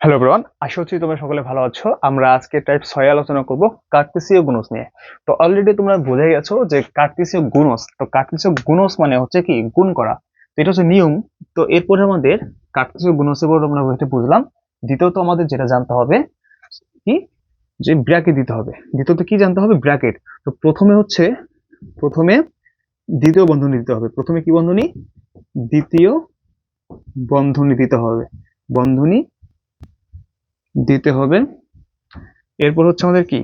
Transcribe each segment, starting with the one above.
Hello ব্রন আশা করছি তোমরা সকলে ভালো আছো। আমরা আজকে টাইপ ছয় আলোচনা করব কার্তেসীয় গুণস নিয়ে। তো অলরেডি তোমরা বুঝে গেছো যে কার্তেসীয় গুণস, তো কার্তেসীয় গুণস মানে হচ্ছে কি? গুণ করা। তো এটা হচ্ছে নিয়ম। তো এরপরে আমাদের কার্তেসীয় গুণসের পর আমরা বুঝলাম। দ্বিতীয়ত আমাদের যেটা জানতে হবে, কি? যে ব্র্যাকেট দিতে হবে। দ্বিতীয়ত কি জানতে হবে? ব্র্যাকেট। তো প্রথমে হচ্ছে, প্রথমে দ্বিতীয় বন্ধনী দিতে হবে। প্রথমে কি বন্ধনী? দ্বিতীয় বন্ধনী দিতে হবে। বন্ধনী দিতে হবে। এরপর হচ্ছে আমাদের কি?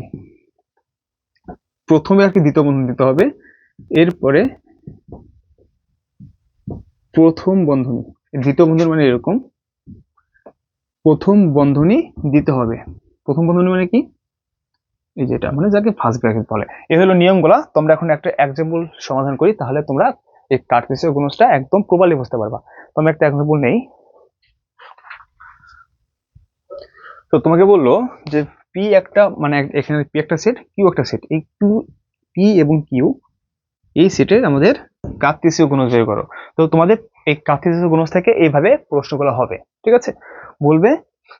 প্রথমে আর কি দ্বিতীয় বন্ধন দিতে হবে। এরপরে প্রথম বন্ধনী, দ্বিতীয় বন্ধন মানে এরকম। প্রথম বন্ধনী দিতে হবে। প্রথম বন্ধনী মানে কি? এই যেটা মানে যাকে ফার্স্ট ব্র্যাকেট বলে। এই হলো নিয়মগুলা। তোমরা এখন একটা এক্সাম্পল সমাধান করি, তাহলে তোমরা এই কার্টেসীয় গুণসটা একদম প্রপারলি বুঝতে পারবা। তোমরা একটা এক্সাম্পল নেই। তো তোমাকে বলল যে পি একটা মানে এখানে পি একটা সেট কিউ একটা সেট এই কিউ পি এবং কিউ এই সেটের আমাদের কার্তেসীয় গুণজ বের করো। তো তোমাদের এই কার্তেসীয় গুণজ থেকে এইভাবে প্রশ্নগুলো হবে, ঠিক আছে? বলবে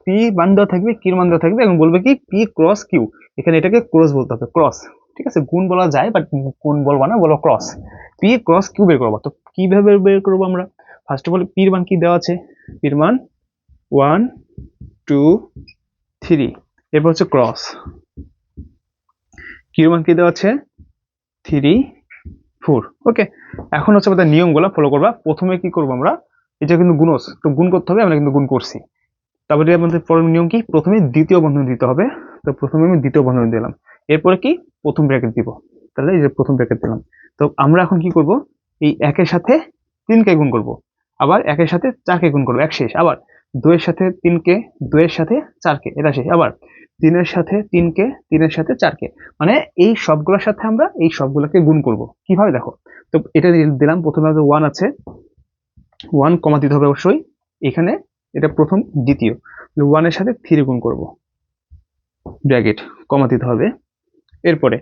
পি মান দেওয়া থাকবে কির মান দেওয়া থাকবে এবং বলবে কি পি ক্রস কিউ এখানে এটাকে ক্রস বলতে হবে ক্রস ঠিক আছে? গুণ বলা যায় বাট গুণ বলব না, বলো ক্রস পি ক্রস কিউ বের করব। তো কীভাবে বের করব আমরা? ফার্স্ট অফ অল পির মান কি দেওয়া আছে? পির মান ওয়ান টু থ্রি, এরপর হচ্ছে ক্রস। কির মান কি দেওয়া আছে? Three, four. ওকে, এখন হচ্ছে আমাদের নিয়মগুলো ফলো করবা। প্রথমে কি করব আমরা? এটা কিন্তু গুণস তো গুণ করতে হবে, আমরা কিন্তু গুণ করছি। তারপরে আমাদের পরের নিয়ম কি? প্রথমে দ্বিতীয় বন্ধনী দিতে হবে। তো প্রথমে আমি দ্বিতীয় বন্ধনী দিলাম। এরপরে কি? প্রথম ব্র্যাকেট দিব। তাহলে এই যে প্রথম ব্র্যাকেট দিলাম। তো আমরা এখন কি করব? এই একের সাথে তিনকে গুণ করব। আবার একের সাথে চারকে গুণ করব। এক শেষ। আবার দুয়ের সাথে তিনকে দুয়ের সাথে চারকে, এটা শেষ আবার তিনের সাথে তিনকে, তিনের সাথে চারকে। মানে এই সবগুলোর সাথে আমরা এই সবগুলোকে গুণ করব। কীভাবে? দেখো, তো এটা দিলাম, প্রথমে আমাদের ওয়ান আছে। ওয়ান কমা দিতে হবে অবশ্যই। এখানে এটা প্রথম, দ্বিতীয়। ওয়ানের সাথে থ্রি গুণ করব। ব্র্যাকেট কমা দিতে হবে। এরপরে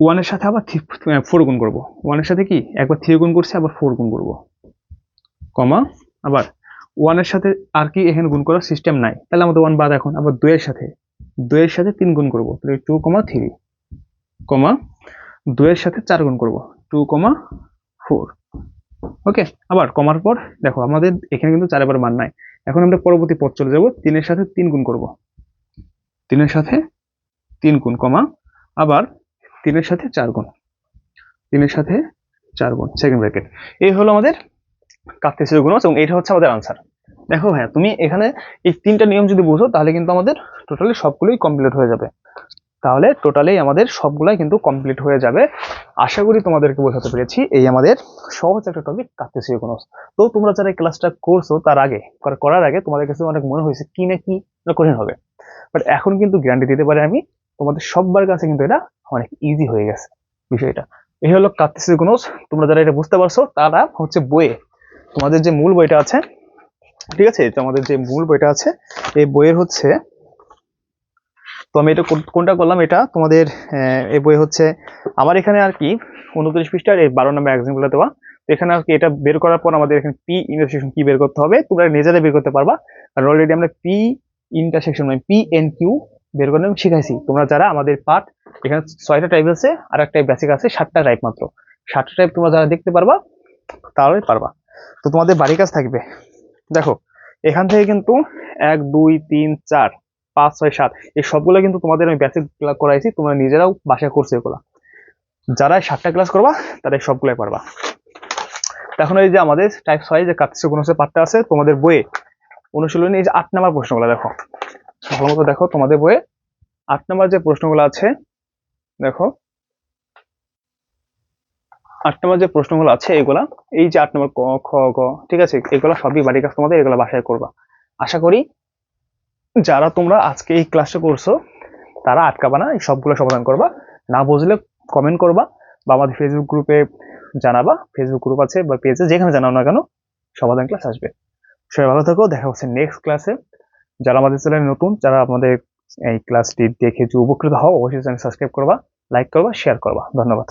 ওয়ানের সাথে আবার ফোর গুণ করব। ওয়ানের সাথে কি? একবার থ্রি গুণ করছে, আবার ফোর গুণ করব। কমা আবার ওয়ানের সাথে আর কি এখানে গুণ করার সিস্টেম নাই। তাহলে আমাদের ওয়ান বাদ এখন, আবার দুয়ের সাথে। দুয়ের সাথে তিন গুণ করব, তাহলে টু কমা থ্রি কমা দুয়ের সাথে চার গুণ করব টু কমা ফোর ওকে আবার কমার পর, দেখো আমাদের এখানে কিন্তু চার বার মান নাই। এখন আমরা পরবর্তী পথ চলে যাব, তিনের সাথে তিন গুণ করব। তিনের সাথে তিন গুণ কমা আবার তিনের সাথে চার গুণ। তিনের সাথে চার গুণ সেকেন্ড ব্র্যাকেট এই হলো আমাদের কার্তেসীয় গুণ এবং এটা হচ্ছে আমাদের আনসার দেখো ভাইয়া, তুমি এখানে এই তিনটা নিয়ম যদি বুঝো, তাহলে কিন্তু আমাদের টোটালি সবগুলোই কমপ্লিট হয়ে যাবে। তাহলে টোটালি আমাদের সবগুলাই কিন্তু কমপ্লিট হয়ে যাবে। আশা করি তোমাদেরকে বোঝাতে পেরেছি, এই আমাদের সহজ একটা টপিক কার্তেসীয় গুণ তো তোমরা যারা ক্লাসটা করছ তার আগে করার আগে তোমাদের কাছে অনেক মনে হয়েছে কি না কি কঠিন হবে। বাট এখন কিন্তু গ্যারান্টি দিতে পারি আমি, তোমাদের সবার কাছে কিন্তু এটা অনেক ইজি হয়ে গেছে বিষয়টা। এই হলো কার্তেসীয় গুণ তোমরা যারা এটা বুঝতে পারছ, তারা হচ্ছে বইয়ে তোমাদের যে মূল বইটা আছে, ঠিক আছে? তোমাদের যে মূল বইটা আছে, এই বইয়ের হচ্ছে, তো আমি এটা কোনটা করলাম? এটা তোমাদের এই বই হচ্ছে, আমার এখানে আর কি উনত্রিশ পৃষ্ঠার এই বারো নম্বর এক্সাম্পলটা দেওয়া। তো এখানে আর কি এটা বের করার পর আমাদের এখানে পি ইন্টারসেকশন কি বের করতে হবে, তোমরা নিজেরাই বের করতে পারবা। কারণ অলরেডি আমরা পি ইন্টারসেকশন মানে পি এন কিউ বের করে শিখাইছি। তোমরা যারা আমাদের পার্ট এখানে ছয়টা টাইপ আছে আর একটা বেসিক আছে, সাতটা টাইপ মাত্র। সাতটা টাইপ তোমরা যারা দেখতে পারবা, তাহলে পারবা। তো তোমাদের বাড়ি কাজ থাকবে। দেখো, এখান থেকে কিন্তু এক, দুই, তিন, চার, পাঁচ, ছয়, সাত, এই সবগুলো কিন্তু তোমাদের আমি বেসিক করাইছি, তোমরা নিজেরাও বাসায় করছ এগুলা। যারা সাতটা ক্লাস করবা তারা সবগুলাই পারবা। এখন এই যে আমাদের টাইপ ছয় যে কার্তিক কোনো পাঠটা আছে, তোমাদের বইয়ে অনুশীলনী এই যে আট নাম্বার প্রশ্নগুলো দেখো। ভালো মতো দেখো, তোমাদের বইয়ে আট নাম্বার যে প্রশ্নগুলো আছে, দেখো আট নম্বর যে প্রশ্নগুলো আছে, এগুলা এই যে আট নম্বর ক, খ, গ, ঠিক আছে? এগুলো সবই বাড়ির কাজ তোমাদের, এগুলো বাসায় করবা। আশা করি যারা তোমরা আজকে এই ক্লাসটা করছ, তারা আটকাবা না, এই সবগুলো সমাধান করবা। না বুঝলে কমেন্ট করবা বা আমাদের ফেসবুক গ্রুপে জানাবা। ফেসবুক গ্রুপ আছে বা পেজে যেখানে জানাও না কেন, সমাধান ক্লাস আসবে। সবাই ভালো থাকো, দেখা হচ্ছে নেক্সট ক্লাসে যারা আমাদের চ্যানেলে নতুন, যারা আমাদের এই ক্লাসটি দেখে যে উপকৃত হও, অবশ্যই চ্যানেল সাবস্ক্রাইব করবা লাইক করবা শেয়ার করবা। ধন্যবাদ।